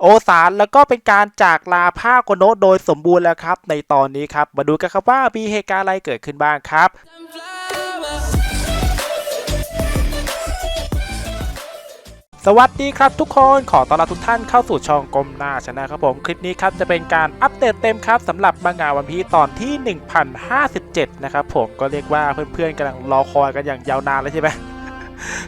โอซานแล้วก็เป็นการจากลาภาคโกโนะโดยสมบูรณ์แล้วครับ ในตอนนี้ครับ มาดูกันครับว่ามีเหตุการณ์อะไรเกิดขึ้นบ้างครับสวัสดีครับทุกคนขอต้อนรับทุกท่านเข้าสู่ช่องกลมหน้าชนะครับผมคลิปนี้ครับจะเป็นการอัปเดตเต็มครับสำหรับมังงะวันพีตอนที่ 1057 นะครับผมก็เรียกว่าเพื่อนๆกำลังรอคอยกันอย่างยาวนานแล้วใช่ไหม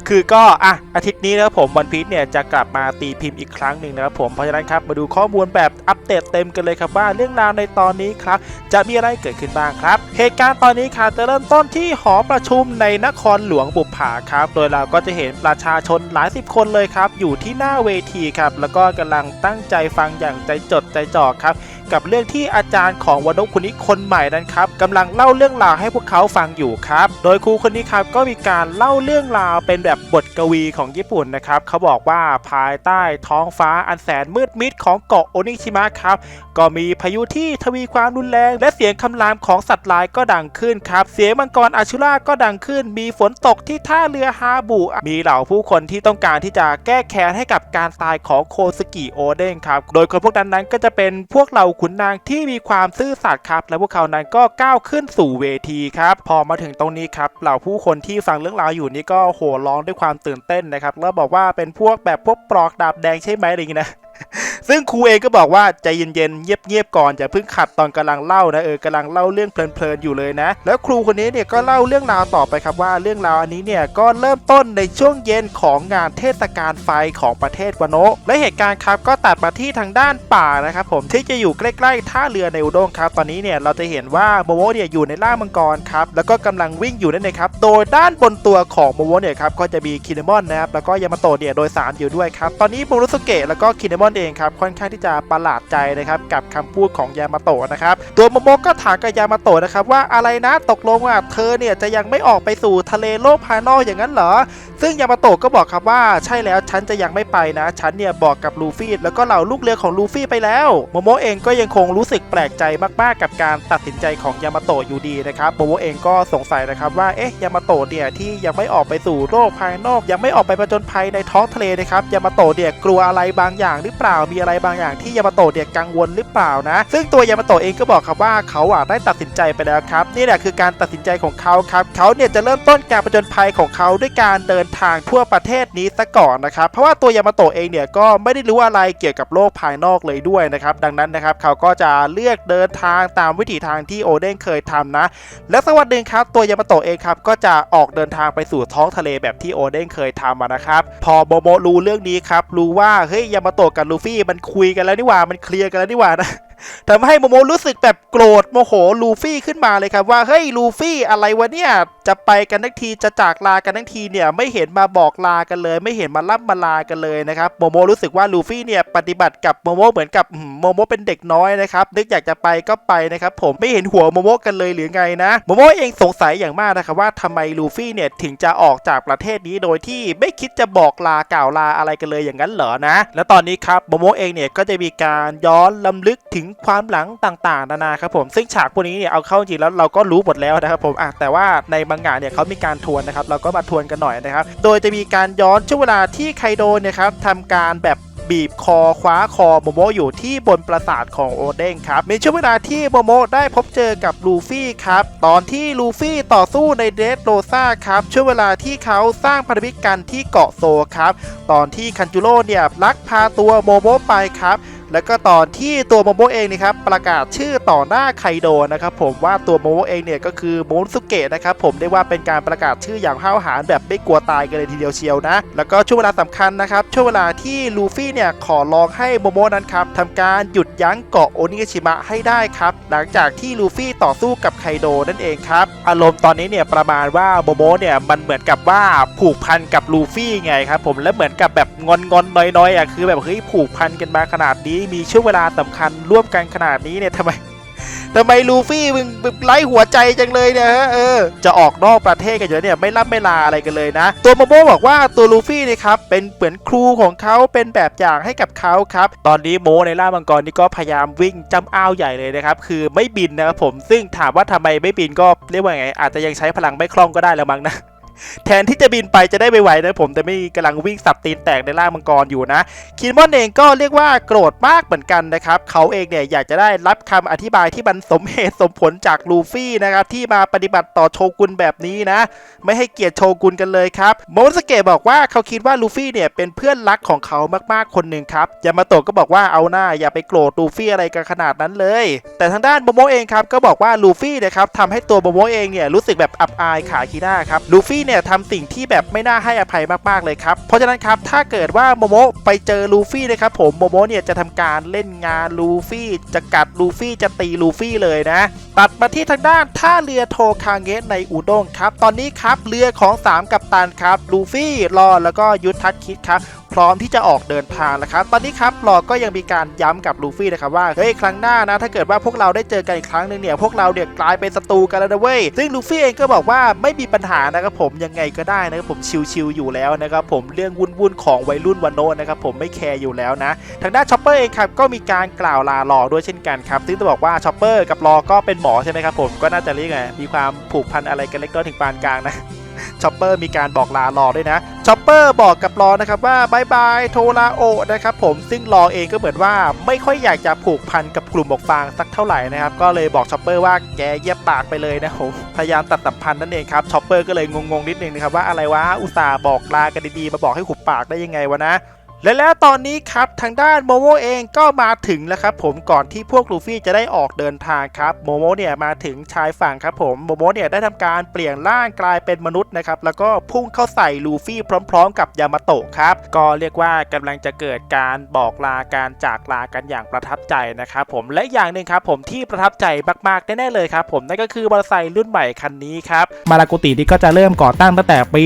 คือก็อะอาทิตย์นี้นะครับผมวันพีชเนี่ยจะกลับมาตีพิมพ์อีกครั้งหนึ่งนะครับผมเพราะฉะนั้นครับมาดูข้อมูลแบบอัปเดตเต็มกันเลยครับว่าเรื่องราวในตอนนี้ครับ จะมีอะไรเกิดขึ้นบ้างครับ เหตุการณ์ตอนนี้ครับจะเริ่มต้นที่หอประชุมในนครหลวงบุปผาครับ โดยเราก็จะเห็นประชาชนหลายสิบคนเลยครับอยู่ที่หน้าเวทีครับแล้วก็กำลังตั้งใจฟังอย่างใจจดใจจ่อครับ กับเรื่องที่อาจารย์ของวันนคุณิคนใหม่นั้นครับกำลังเล่าเรื่องราวให้พวกเขาฟังอยู่ครับ โดยครูคนนี้ครับก็มีการเล่าเรื่องราวเป็นแบบบทกวีของญี่ปุ่นนะครับเขาบอกว่าภายใต้ท้องฟ้าอันแสนมืดมิดของเกาะโอนิชิมะครับก็มีพายุที่ทวีความรุนแรง และเสียงคำรามของสัตว์ร้ายก็ดังขึ้นครับ เสียงมังกรอาชุราก็ดังขึ้น มีฝนตกที่ท่าเรือฮาบุ มีเหล่าผู้คนที่ต้องการที่จะแก้แค้นให้กับการตายของโคสกิโอเด้งครับ โดยคนพวกนั้นนั้นก็จะเป็นพวกเหล่าขุนนางที่มีความซื่อสัตย์ครับ และพวกเขานั้นก็ก้าวขึ้นสู่เวทีครับ พอมาถึงตรงนี้ครับเหล่าผู้คนที่ฟังเรื่องราวอยู่นี่ก็โห่ร้องด้วยความตื่นเต้นนะครับแล้วบอกว่าเป็นพวกแบบพวกปลอกดาบแดงใช่ไหมอะไรอย่างนี้นะ ซึ่งครูเองก็บอกว่าใจเย็นๆ เงียบๆ ก่อนอย่าเพิ่งขัดตอนกำลังเล่านะเออกำลังเล่าเรื่องเพลินๆ อยู่เลยนะ แล้วครูคนนี้เนี่ยก็เล่าเรื่องราวต่อไปครับว่าเรื่องราวอันนี้เนี่ยก็เริ่มต้นในช่วงเย็นของงานเทศกาลไฟของประเทศวาโนะและเหตุการณ์ครับก็ตัดมาที่ทางด้านป่านะครับผมที่จะอยู่ใกล้ๆท่าเรือในอุด้งครับ ตอนนี้เนี่ยเราจะเห็นว่าโมโมเนี่ยอยู่ในร่างมังกรครับแล้วก็กำลังวิ่งอยู่นั่นเองครับโดยด้านบนตัวของโมโมเนี่ยครับก็จะมีคินเนมอนนะครับแล้วก็ยามาโตะเนี่ยโดยสารอยู่ด้วยครับตอนนี้โมรุสเกะแล้วก็คินเนมอนเองครับค่อนข้างที่จะประหลาดใจนะครับกับคำพูดของยามาโตะนะครับตัวโมโมก็ถามกับยามาโตะนะครับว่าอะไรนะตกลงว่าเธอเนี่ยจะยังไม่ออกไปสู่ทะเลโลกภายนอกอย่างนั้นเหรอ ซึ่งยามาโตะก็บอกครับว่าใช่แล้วฉันจะยังไม่ไปนะ ฉันเนี่ยบอกกับลูฟี่แล้วก็เหล่าลูกเรือของลูฟี่ไปแล้วโมโมเองก็ยังคงรู้สึกแปลกใจมากๆ กับการตัดสินใจของยามาโตะอยู่ดีนะครับโมโมเองก็สงสัยนะครับว่าเอ๊ะยามาโตะเนี่ยที่ยังไม่ออกไปสู่โลกภายนอก ยังไม่ออกไปผจญภัยในท้องทะเลนะครับยามาโตะเนี่ยกลัวอะไรบางอย่างหรือเปล่ามีอะไรบางอย่างที่ยามาโตะเนี่ยกังวลหรือเปล่านะ ซึ่งตัวยามาโตะเองก็บอกครับว่าเขาอะได้ตัดสินใจไปแล้วครับ นี่แหละคือการตัดสินใจของเขาครับเขาเนี่ยจะเริ่มต้นการผจญภัยของเขาด้วยการเดินทางทั่วประเทศนี้ซะก่อนนะครับเพราะว่าตัวยามาโตะเองเนี่ยก็ไม่ได้รู้อะไรเกี่ยวกับโลกภายนอกเลยด้วยนะครับดังนั้นนะครับเขาก็จะเลือกเดินทางตามวิถีทางที่โอเด้งเคยทำนะ และสักวันหนึ่งครับตัวยามาโตะเองครับก็จะออกเดินทางไปสู่ท้องทะเลแบบที่โอเด้งเคยทำอะนะครับพอโมโมรู้เรื่องนี้ครับรู้ว่าเฮ้ยยามาโตะกับลูฟี่มันคุยกันแล้วนี่หว่ามันเคลียร์กันแล้วนี่หว่านะ ทำให้โมโมรู้สึกแบบโกรธโมโหลูฟี่ขึ้นมาเลยครับว่าเฮ้ยลูฟี่อะไรวะเนี่ยจะไปกันทั้งทีจะจากลากันทั้งทีเนี่ยไม่เห็นมาบอกลากันเลย ไม่เห็นมาล่ำมาลากันเลยนะครับโมโมรู้สึกว่าลูฟี่เนี่ยปฏิบัติกับโมโมเหมือนกับโมโมเป็นเด็กน้อยนะครับนึกอยากจะไปก็ไปนะครับผมไม่เห็นหัวโมโมกันเลยหรือไงนะโมโมเองสงสัยอย่างมากนะครับว่าทำไมลูฟี่เนี่ยถึงจะออกจากประเทศนี้โดยที่ไม่คิดจะบอกลากล่าวลาอะไรกันเลยอย่างนั้นเหรอนะ แล้วตอนนี้ครับโมโมเองเนี่ยก็จะมีการย้อนลำลึกถึงความหลังต่างๆ นานาครับผมซึ่งฉากพวกนี้เนี่ยเอาเข้าจริงแล้วเราก็รู้หมดแล้วนะครับผมอะแต่ว่าในมังงะเนี่ยเขามีการทวนนะครับเราก็มาทวนกันหน่อยนะครับโดยจะมีการย้อนช่วงเวลาที่ไคโดเนี่ยครับทำการแบบบีบคอคว้าคอโมโมอยู่ที่บนปราสาทของโอเด้งครับในช่วงเวลาที่โมโมได้พบเจอกับลูฟี่ครับตอนที่ลูฟี่ต่อสู้ในเดสโรซาครับช่วงเวลาที่เขาสร้างพันธมิตรกันที่เกาะโซครับตอนที่คันจูโร่เนี่ยลักพาตัวโมโมไปครับ แล้วก็ตอนที่ตัวโมโมเองนะครับประกาศชื่อต่อหน้าไคโดนะครับผมว่าตัวโมโมเองเนี่ยก็คือโมสุเกะนะครับผมได้ว่าเป็นการประกาศชื่ออย่างห้าวหาญแบบไม่กลัวตายกันเลยทีเดียวเชียวนะ แล้วก็ช่วงเวลาสำคัญนะครับช่วงเวลาที่ลูฟี่เนี่ยขอร้องให้โมโมนั้นครับทำการหยุดยั้งเกาะโอนิกชิมะให้ได้ครับหลังจากที่ลูฟี่ต่อสู้กับไคโดนั่นเองครับอารมณ์ตอนนี้เนี่ยประมาณว่าโมโมเนี่ยมันเหมือนกับว่าผูกพันกับลูฟี่ไงครับผมและเหมือนกับแบบงอนงอนๆน้อยๆอะคือแบบเฮ้ยผูกพันกันมาขนาดนี้มีช่วงเวลาสำคัญร่วมกันขนาดนี้เนี่ยทำไมทำไมลูฟี่มึงไร้หัวใจจังเลยเนี่ยฮะเออจะออกนอกประเทศกันอยู่เนี่ยไม่รับไม่ลาอะไรกันเลยนะ ตัวโมโมบอกว่าตัวลูฟี่นี่ครับเป็นเหมือนครูของเขาเป็นแบบอย่างให้กับเขาครับ ตอนนี้โมในล่ามังกรนี่ก็พยายามวิ่งจำอ้าวใหญ่เลยนะครับ คือไม่บินนะครับผมซึ่งถามว่าทำไมไม่บินก็เรียกว่าไง อาจจะยังใช้พลังไม่คล่องก็ได้แล้วมั้งนะ แทนที่จะบินไปจะได้ไวๆนะผมแต่ไม่กำลังวิ่งสับตีนแตกในร่างมังกรอยู่นะคินมอนเองก็เรียกว่าโกรธมากเหมือนกันนะครับเขาเองเนี่ยอยากจะได้รับคำอธิบายที่มันสมเหตุสมผลจากลูฟี่นะครับที่มาปฏิบัติต่อโชกุนแบบนี้นะ ไม่ให้เกียรติโชกุนกันเลยครับโมสเกะบอกว่าเขาคิดว่าลูฟี่เนี่ยเป็นเพื่อนรักของเขามากๆคนหนึ่งครับยามาโตะก็บอกว่าเอาหน้าอย่าไปโกรธลูฟี่อะไรกันขนาดนั้นเลย แต่ทางด้านโมโมเองครับก็บอกว่าลูฟี่นะครับทำให้ตัวโมโมเองเนี่ยรู้สึกแบบอับอายขาคีด้าครับลูฟี่เนี่ยทำสิ่งที่แบบไม่น่าให้อภัยมากๆเลยครับ เพราะฉะนั้นครับถ้าเกิดว่าโมโมไปเจอลูฟี่นะครับผมโมโมเนี่ยจะทำการเล่นงานลูฟี่จะกัดลูฟี่จะตีลูฟี่เลยนะ ตัดมาที่ทางด้านท่าเรือโทคาเงะในอุด้งครับ ตอนนี้ครับเรือของ 3 กัปตันครับลูฟี่รอแล้วก็ยุทธทัศคิดครับ พร้อมที่จะออกเดินทางแล้วครับ ตอนนี้ครับรอก็ยังมีการย้ำกับลูฟี่นะครับว่า เฮ้ยครั้งหน้านะ ถ้าเกิดว่าพวกเราได้เจอกันอีกครั้งหนึ่งเนี่ย พวกเราเนี่ยกลายเป็นศัตรูกันแล้วนะเว้ย ซึ่งลูฟี่เองก็บอกว่าไม่มีปัญหานะครับผมยังไงก็ได้นะครับผมชิวๆอยู่แล้วนะครับผมเรื่องวุ่นๆของวัยรุ่นวันโนนะครับผมไม่แคร์อยู่แล้วนะ ทางด้านชอปเปอร์เองครับก็มีการกล่าวลารอด้วยเช่นกันครับซึ่งต้องบอกว่าชอปเปอร์กับรอก็เป็นหมอใช่ไหมครับผมก็น่าจะเรียกไงมีความผูกพันอะไรกันเล็กน้อยถึงปานกลางนะ ชอปเปอร์มีการบอกลาลอด้วยนะชอปเปอร์บอกกับรอนะครับว่าบายบายโทราโอนะครับผมซึ่งรอเองก็เหมือนว่าไม่ค่อยอยากจะผูกพันกับกลุ่มบอกฟางสักเท่าไหร่นะครับก็เลยบอกชอปเปอร์ว่าแกเย็บปากไปเลยนะผมพยายามตัดสัมพันธ์นั่นเองครับชอปเปอร์ก็เลยงงๆนิดนึงนะครับว่าอะไรวะอุตส่าห์บอกลากันดีๆมาบอกให้ขุบปากได้ยังไงวะนะ และแล้วตอนนี้ครับทางด้านโมโมเองก็มาถึงแล้วครับผมก่อนที่พวกลูฟี่จะได้ออกเดินทางครับโมโมเนี่ยมาถึงชายฝั่งครับผมโมโมเนี่ยได้ทำการเปลี่ยนร่างกลายเป็นมนุษย์นะครับแล้วก็พุ่งเข้าใส่ลูฟี่พร้อม ๆ กับยามาโตะครับก็เรียกว่ากำลังจะเกิดการบอกลาการจากลากันอย่างประทับใจนะครับผมและอย่างหนึ่งครับผมที่ประทับใจมากๆแน่ๆเลยครับผมนั่นก็คือมอเตอร์ไซค์รุ่นใหม่คันนี้ครับมารากุตินี่ก็จะเริ่มก่อตั้งตั้งแต่ปี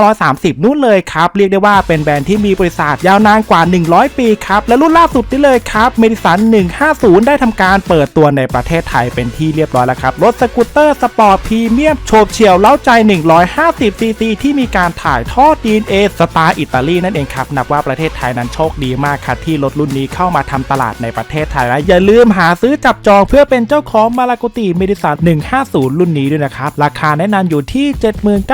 1930 นู่นเลยครับเรียกได้ว่าเป็นแบรนด์ที่มีบริษัทยาวนานกว่า 100 ปีครับ และรุ่นล่าสุดนี่เลยครับเมดิสัน 150 ได้ทำการเปิดตัวในประเทศไทยเป็นที่เรียบร้อยแล้วครับ รถสกูตเตอร์สปอร์ตพรีเมียมโฉบเฉี่ยวเล้าใจ 150 ซีซีที่มีการถ่ายทอด DNA สไตล์อิตาลีนั่นเองครับ นับว่าประเทศไทยนั้นโชคดีมากครับที่รถรุ่นนี้เข้ามาทำตลาดในประเทศไทยและอย่าลืมหาซื้อจับจองเพื่อเป็นเจ้าของมารากุติเมดิสัน 150 รุ่นนี้ด้วยนะครับ ราคาแนะนำอยู่ที่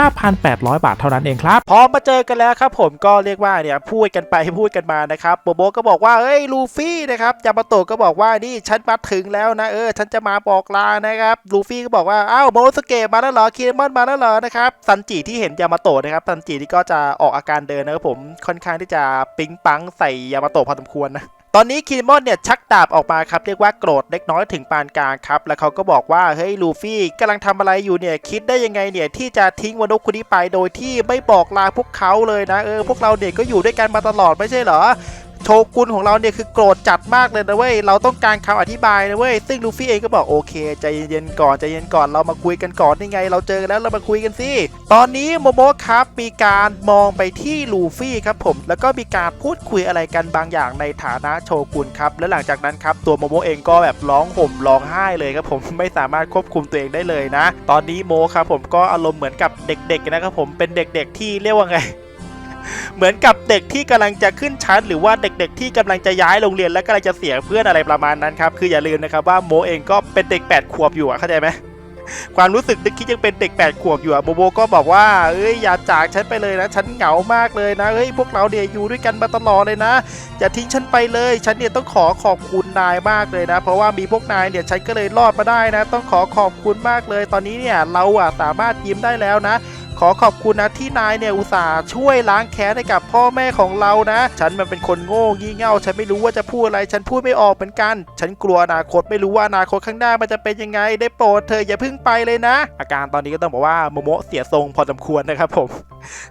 79,800 บาทเท่านั้นเองครับพอมาเจอกันแล้วครับผมก็เรียกว่าเนี่ยพูดกันไปพูดกันมานะครับโบโบก็บอกว่าเอ้ยลูฟี่นะครับยามาโตะก็บอกว่านี่ฉันมาถึงแล้วนะเออฉันจะมาบอกลานะครับลูฟี่ก็บอกว่าอ้าวโมสเกะมาแล้วเหรอคีมอนมาแล้วเหรอนะครับซันจิที่เห็นยามาโตะนะครับซันจินี่ก็จะออกอาการเดินนะครับผมค่อนข้างที่จะปิ๊งปังใส่ยามาโตะพอสมควรนะ ตอนนี้คินมอนเนี่ยชักดาบออกมาครับเรียกว่าโกรธเล็กน้อยถึงปานกลางครับแล้วเขาก็บอกว่าเฮ้ยลูฟี่กำลังทำอะไรอยู่เนี่ยคิดได้ยังไงเนี่ยที่จะทิ้งวานุคนนี้ไปโดยที่ไม่บอกลาพวกเขาเลยนะเออพวกเราเนี่ยก็อยู่ด้วยกันมาตลอดไม่ใช่เหรอ โชกุนของเราเนี่ยคือโกรธจัดมากเลยนะเว้ย เราต้องการคำอธิบายนะเว้ย ซึ่งลูฟี่เองก็บอกโอเคใจเย็นๆก่อนใจเย็นก่อนเรามาคุยกันก่อนนี่ไง เราเจอกันแล้วเรามาคุยกันสิ ตอนนี้โมโมะครับมีการมองไปที่ลูฟี่ครับผม แล้วก็มีการพูดคุยอะไรกันบางอย่างในฐานะโชกุนครับ และหลังจากนั้นครับตัวโมโมะเองก็แบบร้องห่มร้องไห้เลยครับผมไม่สามารถควบคุมตัวเองได้เลยนะ ตอนนี้โมครับผมก็อารมณ์เหมือนกับเด็กๆนะครับผมเป็นเด็ก ๆ ที่เรียกว่าไง เหมือนกับเด็กที่กำลังจะขึ้นชั้น หรือว่าเด็กๆ ที่กำลังจะย้ายโรงเรียนและกำลังจะเสียเพื่อนอะไรประมาณนั้นครับคืออย่าลืมนะครับว่าโมเองก็เป็นเด็ก 8 ขวบอยู่อะเข้าใจไหมความรู้สึกนึกคิดยังเป็นเด็ก8ขวบอยู่อะโมโมก็บอกว่าเอ้ยอย่าจากฉันไปเลยนะฉันเหงามากเลยนะเฮ้ยพวกเราเนี่ยอยู่ด้วยกันมาตลอดเลยนะอย่าทิ้งฉันไปเลยฉันเนี่ยต้องขอขอบคุณนายมากเลยนะ เพราะว่ามีพวกนายเนี่ยฉันก็เลยรอดมาได้นะ ต้องขอขอบคุณมากเลย ตอนนี้เนี่ยเราอะสามารถยิ้มได้แล้วนะ ขอขอบคุณนะที่นายเนี่ยอุตส่าห์ช่วยล้างแค้นให้กับพ่อแม่ของเรานะ ฉันมันเป็นคนโง่งี่เง่า ฉันไม่รู้ว่าจะพูดอะไร ฉันพูดไม่ออกเหมือนกัน ฉันกลัวอนาคตไม่รู้ว่าอนาคตข้างหน้ามันจะเป็นยังไง ได้โปรดเธออย่าเพิ่งไปเลยนะ อาการตอนนี้ก็ต้องบอกว่าโมโมเสียทรงพอสมควรนะครับผม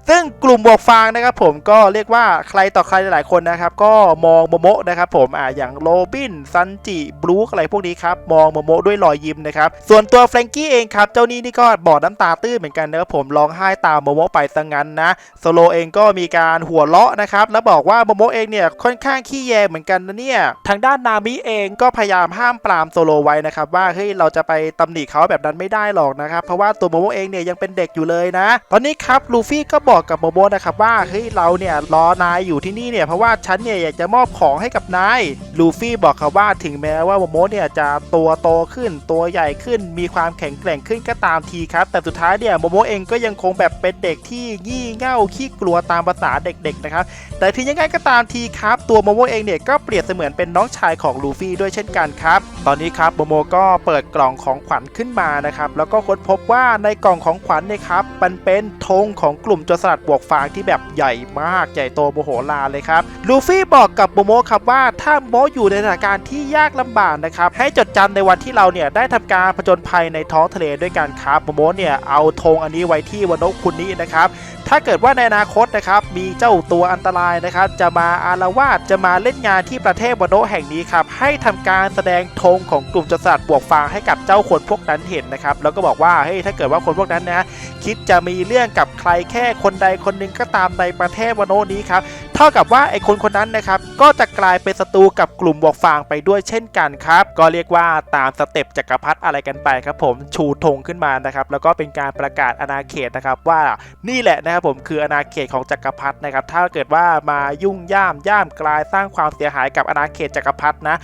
ซึ่งกลุ่มบวกฟางนะครับผมก็เรียกว่าใครต่อใครหลายๆคนนะครับ ก็มองโมโมะนะครับผมอ่าอย่างโรบินซันจิบลูคอะไรพวกนี้ครับมองโมโมะด้วยรอยยิ้มนะครับส่วนตัวแฟรงกี้เองครับเจ้านี่นี่ก็บอดน้ำตาตื้นเหมือนกันนะครับผมร้องไห้ตามโมโมะไปซะงั้นนะโซโลเองก็มีการหัวเราะนะครับแล้วบอกว่าโมโมะเองเนี่ยค่อนข้างขี้แยเหมือนกันนะเนี่ยทางด้านนามิเองก็พยายามห้ามปรามโซโลไว้นะครับว่าเฮ้ยเราจะไปตำหนิเขาแบบนั้นไม่ได้หรอกนะครับเพราะว่าตัวโมโมะเองเนี่ยยังเป็นเด็กอยู่เลยนะ ตอนนี้ครับลูฟี่ก็บอกกับโมโมนะครับว่าเฮ้ยเราเนี่ยรอนายอยู่ที่นี่เนี่ยเพราะว่าฉันเนี่ยอยากจะมอบของให้กับนายลูฟี่บอกครับว่าถึงแม้ว่าโมโมเนี่ยจะตัวโตขึ้นตัวใหญ่ขึ้น มีความแข็งแกร่งขึ้นก็ตามทีครับ แต่สุดท้ายเนี่ยโมโมเองก็ยังคงงแบบเป็นเด็กที่งี่เง่าขี้กลัวตามภาษาเด็กๆนะครับแต่ถึงยังไงก็ตามทีครับ ตัวโมโมเองเนี่ยก็เปรียบเสมือนเป็นน้องชายของลูฟี่ด้วยเช่นกันครับตอนนี้ครับโมโมก็เปิดกล่องของขวัญขึ้นมานะครับแล้วก็ค้นพบว่าในกล่องของขวัญเนี่ยครับมันเป็นธงของกลุ่มโจรสลัดบวกฟางที่แบบใหญ่มากใหญ่โตโมโหลานเลยครับลูฟี่บอกกับโมโมครับว่าถ้าโมอยู่ในสถานการณ์ที่ยากลำบากนะครับให้จดจำในวันที่เราเนี่ยได้ทำการผจญภัยในท้องทะเลด้วยกันครับโมโมเนี่ยเอาธงอันนี้ไว้ที่วันโนกคุนี้นะครับ ถ้าเกิดว่าในอนาคตนะครับมีเจ้าตัวอันตรายนะครับจะมาอารวาสจะมาเล่นงานที่ประเทศวานโนแห่งนี้ครับให้ทำการแสดงธงของกลุ่มจรสลัดบวกฟางให้กับเจ้าคนพวกนั้นเห็นนะครับแล้วก็บอกว่าเฮ้ยถ้าเกิดว่าคนพวกนั้นนะคิดจะมีเรื่องกับใครแค่คนใดคนหนึ่งก็ตามในประเทศวานโนนี้ครับเท่ากับว่าไอ้คนคนนั้นนะครับก็จะกลายเป็นศัตรูกับกลุ่มบวกฟางไปด้วยเช่นกันครับก็เรียกว่าตามสเต็ปจักรพรรดิอะไรกันไปครับผมชูธงขึ้นมานะครับแล้วก็เป็นการประกาศอาณาเขตนะครับว่านี่แหละนะครับผมคืออาณาเขตของจักรพรรดินะครับถ้าเกิดว่ามายุ่งย่ามย่ามกลายสร้างความเสียหายกับอาณาเขตจักรพรรดินะ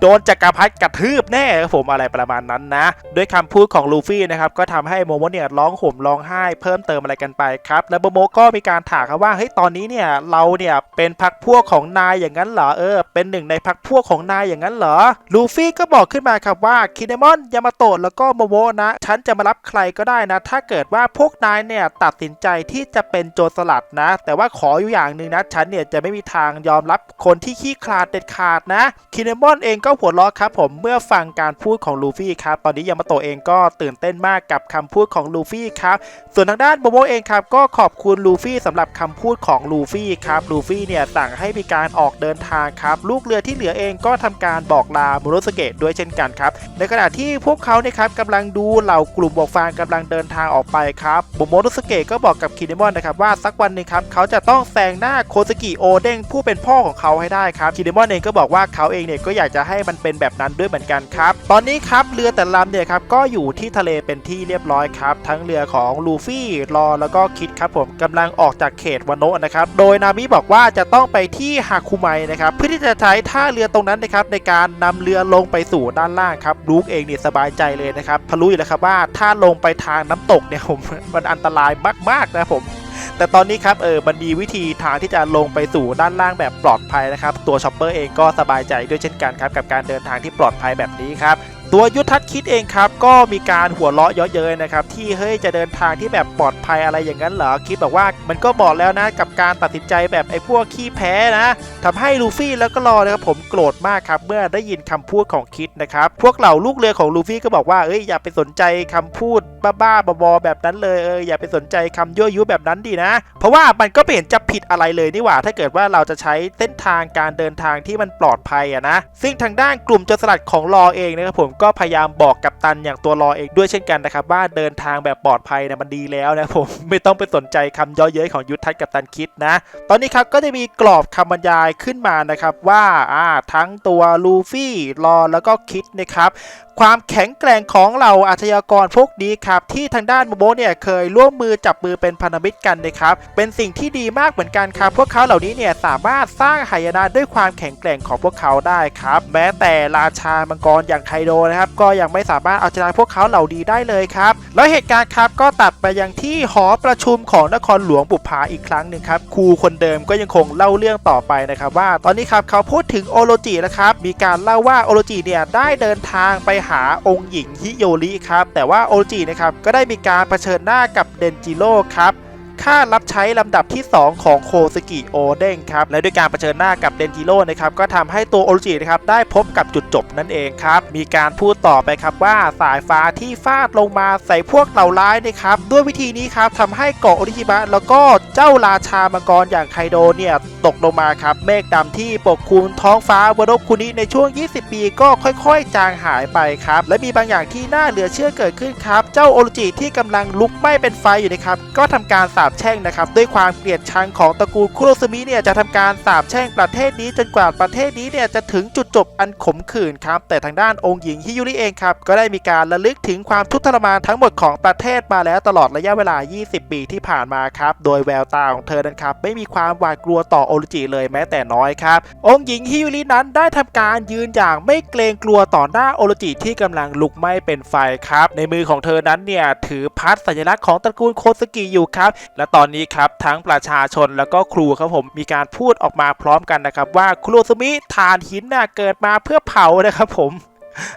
โดนจักรพรรดิกระทืบแน่ครับผมอะไรประมาณนั้นนะด้วยคำพูดของลูฟี่นะครับก็ทำให้โมโมเนี่ยร้องห่มร้องไห้เพิ่มเติมอะไรกันไปครับแล้วโมโมก็มีการถามครับว่าเฮ้ยตอนนี้เนี่ยเราเนี่ยเป็นพักพวกของนายอย่างนั้นเหรอเออ เป็นหนึ่งในพักพวกของนายอย่างนั้นเหรอลูฟี่ก็บอกขึ้นมาครับว่าคิเนมอนยามาโตะแล้วก็โมโมนะฉันจะมารับใครก็ได้นะ ถ้าเกิดว่าพวกนายเนี่ยตัดสินใจที่จะเป็นโจรสลัดนะ แต่ว่าขออยู่อย่างหนึ่งนะ ฉันเนี่ยจะไม่มีทางยอมรับคนที่ขี้ขลาดเด็ดขาดนะ คินเนมอนเองก็หัวเราะครับผมเมื่อฟังการพูดของลูฟี่ครับ ตอนนี้ยามาโตะเองก็ตื่นเต้นมากกับคำพูดของลูฟี่ครับ ส่วนทางด้านโมโมเองครับก็ขอบคุณลูฟี่สำหรับคำพูดของลูฟี่ครับ ลูฟี่เนี่ยสั่งให้มีการออกเดินทางครับลูกเรือที่เหลือเองก็ทำการบอกลาโมโนสเกะด้วยเช่นกันครับ ในขณะที่พวกเขาเนี่ยครับกำลังดูเหล่ากลุ่มบวกฟางกำลังเดินทางออกไปครับโมโมโนสเกะก็บอกกับคินเนมอนนะครับว่าสักวันหนึ่งครับเขาจะต้องแซงหน้าโคสกิโอเด้งผู้เป็นพ่อของเขาให้ได้ครับคิเนมอนเองก็บอกว่าเขาเองเนี่ยก็อยากจะให้มันเป็นแบบนั้นด้วยเหมือนกันครับตอนนี้ครับเรือแต่ลำเนี่ยครับก็อยู่ที่ทะเลเป็นที่เรียบร้อยครับทั้งเรือของลูฟี่รอแล้วก็คิดครับผมกำลังออกจากเขตวานโนะนะครับโดยนามิบอกว่าจะต้องไปที่ฮาคุไมนะครับเพื่อที่จะใช้ท่าเรือตรงนั้นนะครับในการนำเรือลงไปสู่ด้านล่างครับลูกเองเนี่ยสบายใจเลยนะครับพอรู้อยู่แล้วครับว่าถ้าลงไปทางน้ำตกเนี่ยผมมันอันตรายมากๆนะผม แต่ตอนนี้ครับเออมันมีวิธีทางที่จะลงไปสู่ด้านล่างแบบปลอดภัยนะครับ ตัวช็อปเปอร์เองก็สบายใจด้วยเช่นกันครับกับการเดินทางที่ปลอดภัยแบบนี้ครับ ตัวยุทธทัศน์คิดเองครับก็มีการหัวเราะเยาะเย้ยนะครับที่เฮ้ยจะเดินทางที่แบบปลอดภัยอะไรอย่างนั้นเหรอคิดบอกว่ามันก็บอกแล้วนะกับการตัดสินใจแบบไอ้พวกขี้แพ้นะทำให้ลูฟี่แล้วก็รอนะครับผมโกรธมากครับเมื่อได้ยินคำพูดของคิดนะครับพวกเหล่าลูกเรือของลูฟี่ก็บอกว่าเอ้ยอย่าไปสนใจคำพูดบ้าๆบอๆแบบนั้นเลยเอออย่าไปสนใจคำยั่วยุแบบนั้นดีนะ เพราะว่ามันก็ไม่เห็นจะผิดอะไรเลยนี่หว่า ถ้าเกิดว่าเราจะใช้เส้นทางการเดินทางที่มันปลอดภัยอะนะซึ่งทางด้านกลุ่มโจรสลัดของรอเองนะครับผมก็พยายามบอกกับตันอย่างตัวรอเองด้วยเช่นกันนะครับว่าเดินทางแบบปลอดภัยนะมันดีแล้วนะผมไม่ต้องไปสนใจคำเย่อเย้ยของยุทธทัศน์กับตันคิดนะ ตอนนี้ครับก็จะมีกรอบคำบรรยายขึ้นมานะครับว่าอ่าทั้งตัวลูฟี่รอแล้วก็คิดนะครับ ความแข็งแกร่งของเหล่าอาชญากรพวกนี้ครับที่ทางด้านโมโมเนี่ยเคยร่วมมือจับมือเป็นพันธมิตรกันนะครับเป็นสิ่งที่ดีมากเหมือนกันครับพวกเขาเหล่านี้เนี่ยสามารถสร้างหายนะด้วยความแข็งแกร่งของพวกเขาได้ครับแม้แต่ราชามังกรอย่างไคโดนะครับก็ยังไม่สามารถเอาชนะพวกเขาเหล่านี้ได้เลยครับแล้วเหตุการณ์ครับก็ตัดไปยังที่หอประชุมของนครหลวงบุพาอีกครั้งหนึ่งครับครูคนเดิมก็ยังคงเล่าเรื่องต่อไปนะครับว่า ตอนนี้ครับเขาพูดถึงโอโรจินะครับมีการเล่าว่าโอโรจิเนี่ยได้เดินทางไปหาองค์หญิงฮิโยริครับแต่ว่าโอจินะครับก็ได้มีการเผชิญหน้ากับเดนจิโร่ครับ ค่ารับใช้ลำดับที่ 2 ของโคสกิโอเด้งครับ และด้วยการเผชิญหน้ากับเดนจิโร่นะครับ ก็ทำให้ตัวโอริจินะครับ ได้พบกับจุดจบนั่นเองครับ มีการพูดต่อไปครับว่าสายฟ้าที่ฟาดลงมาใส่พวกเหล่าร้ายนะครับ ด้วยวิธีนี้ครับทำให้เกาะโอริจิบะแล้วก็เจ้าราชามังกรอย่างไคโดเนี่ยตกลงมาครับ เมฆดำที่ปกคลุมท้องฟ้าบนโลกคุนี้ในช่วง 20 ปีก็ค่อยๆ จางหายไปครับ และมีบางอย่างที่น่าเหลือเชื่อเกิดขึ้นครับ เจ้าโอริจิที่กำลังลุกไหม้เป็นไฟอยู่นะครับ ก็ทำการสาาปแช่งนะครับด้วยความเกลียดชังของตระกูลคุโรซึมิเนี่ยจะทำการสาปแช่งประเทศนี้จนกว่าประเทศนี้เนี่ยจะถึงจุดจบอันขมขื่นครับแต่ทางด้านองค์หญิงฮิยุริเองครับก็ได้มีการระลึกถึงความทุกข์ทรมานทั้งหมดของประเทศมาแล้วตลอดระยะเวลา 20 ปีที่ผ่านมาครับโดยแววตาของเธอนั้นครับไม่มีความหวาดกลัวต่อโอรุจิเลยแม้แต่น้อยครับองค์หญิงฮิยุรินั้นได้ทำการยืนอย่างไม่เกรงกลัวต่อหน้าโอรุจิที่กำลังลุกไหม้เป็นไฟครับในมือของเธอนั้นเนี่ยถือพัดสัญลักษณ์ของตระกูลโคสกิอยู่ครับและตอนนี้ครับทั้งประชาชนแล้วก็ครูครับผมมีการพูดออกมาพร้อมกันนะครับว่าคุโรซุมิทานหินน่ะเกิดมาเพื่อเผานะครับผม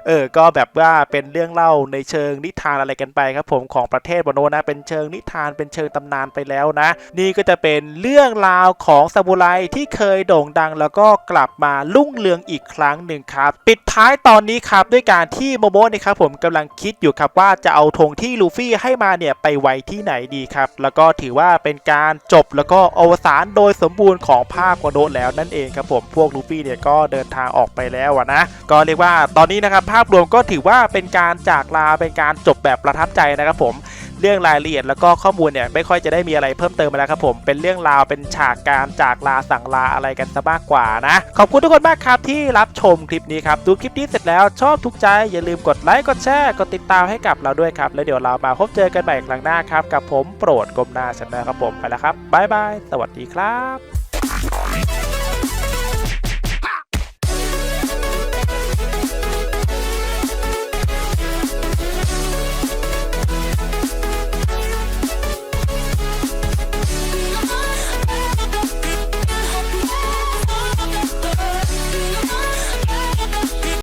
เออ ก็แบบว่าเป็นเรื่องเล่าในเชิงนิทานอะไรกันไปครับผมของประเทศบโนนะ เป็นเชิงนิทานเป็นเชิงตำนานไปแล้วนะ นี่ก็จะเป็นเรื่องราวของซามูไรที่เคยโด่งดัง แล้วก็กลับมาลุ่งเรืองอีกครั้งหนึ่งครับปิดท้ายตอนนี้ครับด้วยการที่โมโมะเนี่ยครับผมกำลังคิดอยู่ครับว่าจะเอาธงที่ลูฟี่ให้มาเนี่ยไปไว้ที่ไหนดีครับ แล้วก็ถือว่าเป็นการจบแล้วก็อวสานโดยสมบูรณ์ของภาควโนแล้วนั่นเองครับผมพวกลูฟี่เนี่ยก็เดินทางออกไปแล้วอะนะ ก็เรียกว่าตอนนี้นะครับภาพรวมก็ถือว่าเป็นการจากลาเป็นการจบแบบประทับใจนะครับผมเรื่องรายละเอียดแล้วก็ข้อมูลเนี่ยไม่ค่อยจะได้มีอะไรเพิ่มเติมมาแล้วครับผมเป็นเรื่องราวเป็นฉากการจากลาสั่งลาอะไรกันซะมากกว่านะ ขอบคุณทุกคนมากครับที่รับชมคลิปนี้ครับดูคลิปนี้เสร็จแล้วชอบทุกใจอย่าลืมกดไลค์กดแชร์กดติดตามให้กับเราด้วยครับ แล้วเดี๋ยวเรามาพบเจอกันใหม่ครั้งหน้าครับ กับผมโปรดกลมหน้าชนะครับผมไปแล้วครับบ๊ายบายสวัสดีครับ